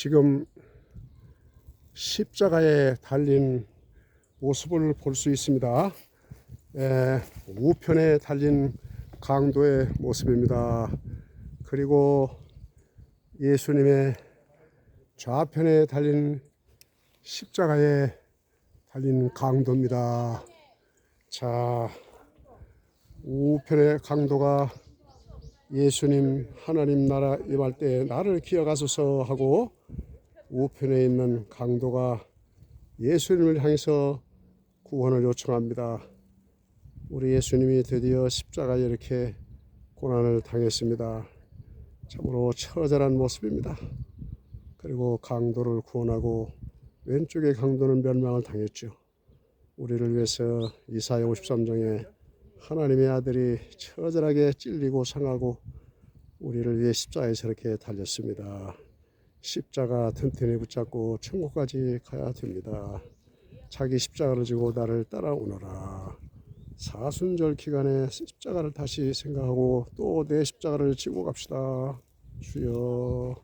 지금 십자가에 달린 모습을 볼 수 있습니다. 에, 우편에 달린 강도의 모습입니다. 그리고 예수님의 좌편에 달린 십자가에 달린 강도입니다. 자, 우편의 강도가 예수님 하나님 나라 임할 때 나를 기억하소서 하고 우편에 있는 강도가 예수님을 향해서 구원을 요청합니다. 우리 예수님이 드디어 십자가에 이렇게 고난을 당했습니다. 참으로 처절한 모습입니다. 그리고 강도를 구원하고 왼쪽의 강도는 멸망을 당했죠. 우리를 위해서 이사야 53장에 하나님의 아들이 처절하게 찔리고 상하고 우리를 위해 십자가에 저렇게 달렸습니다. 십자가 튼튼히 붙잡고 천국까지 가야 됩니다. 자기 십자가를 지고 나를 따라오너라. 사순절 기간에 십자가를 다시 생각하고 또 내 십자가를 지고 갑시다. 주여.